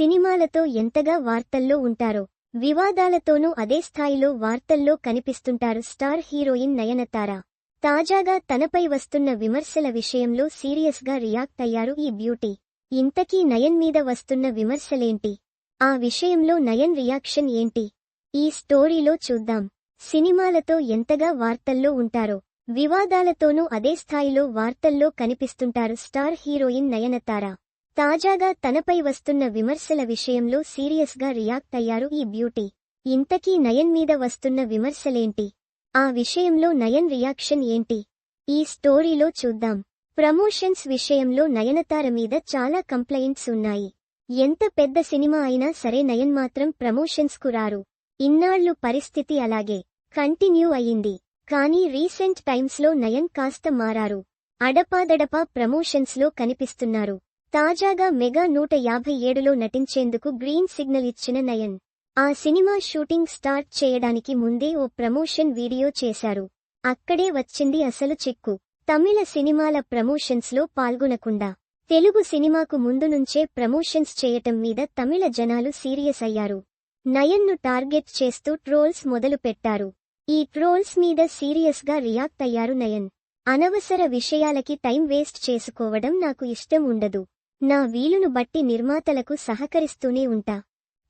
సినిమాలతో ఎంతగా వార్తల్లో ఉంటారో వివాదాలతోనూ అదే స్థాయిలో వార్తల్లో కనిపిస్తుంటారు స్టార్ హీరోయిన్ నయనతార. తాజాగా తనపై వస్తున్న విమర్శల విషయంలో సీరియస్గా రియాక్ట్ అయ్యారు ఈ బ్యూటీ. ఇంతకీ నయన్ మీద వస్తున్న విమర్శలేంటి? ఆ విషయంలో నయన్ రియాక్షన్ ఏంటి? ఈ స్టోరీలో చూద్దాం. సినిమాలతో ఎంతగా వార్తల్లో ఉంటారో వివాదాలతోనూ అదే స్థాయిలో వార్తల్లో కనిపిస్తుంటారు స్టార్ హీరోయిన్ నయనతార. తాజాగా తనపై వస్తున్న విమర్శల విషయంలో సీరియస్గా రియాక్ట్ అయ్యారు ఈ బ్యూటీ. ఇంతకీ నయన్ మీద వస్తున్న విమర్శలేంటి? ఆ విషయంలో నయన్ రియాక్షన్ ఏంటి? ఈ స్టోరీలో చూద్దాం. ప్రమోషన్స్ విషయంలో నయనతార మీద చాలా కంప్లైంట్స్ ఉన్నాయి. ఎంత పెద్ద సినిమా అయినా సరే నయన్ మాత్రం ప్రమోషన్స్కు రారు. ఇన్నాళ్ళు పరిస్థితి అలాగే. కంటిన్యూ అయింది కానీ రీసెంట్ టైమ్స్లో నయన్ కాస్త మారారు. అడపాదడపా ప్రమోషన్స్లో కనిపిస్తున్నారు. తాజాగా మెగా నూట యాభై ఏడులో నటించేందుకు గ్రీన్ సిగ్నల్ ఇచ్చిన నయన్. ఆ సినిమా షూటింగ్ స్టార్ట్ చేయడానికి ముందే ఓ ప్రమోషన్ వీడియో చేశారు. అక్కడే వచ్చింది అసలు చిక్కు. తమిళ సినిమాల ప్రమోషన్స్లో పాల్గొనకుండా. తెలుగు సినిమాకు ముందు నుంచే ప్రమోషన్స్ చేయటం మీద తమిళ జనాలు సీరియస్ అయ్యారు. నయన్ను టార్గెట్ చేస్తూ ట్రోల్స్ మొదలు పెట్టారు ఈ ట్రోల్స్ మీద సీరియస్గా రియాక్ట్ అయ్యారు నయన్. అనవసర విషయాలకి టైం వేస్ట్ చేసుకోవడం నాకు ఇష్టం ఉండదు. నా వీలును బట్టి నిర్మాతలకు సహకరిస్తూనే ఉంటా.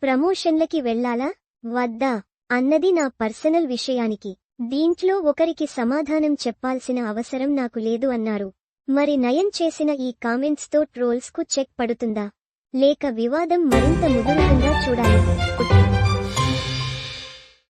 ప్రమోషన్లకి వెళ్ళాలా? వద్దా? అన్నది నా పర్సనల్ విషయానికి. దీంట్లో ఒకరికి సమాధానం చెప్పాల్సిన అవసరం నాకు లేదు అన్నారు. మరి నయన్ చేసిన ఈ కామెంట్స్తో ట్రోల్స్కు చెక్ పడుతుందా? లేక వివాదం మరింత ముదురుతుందా చూడాలి.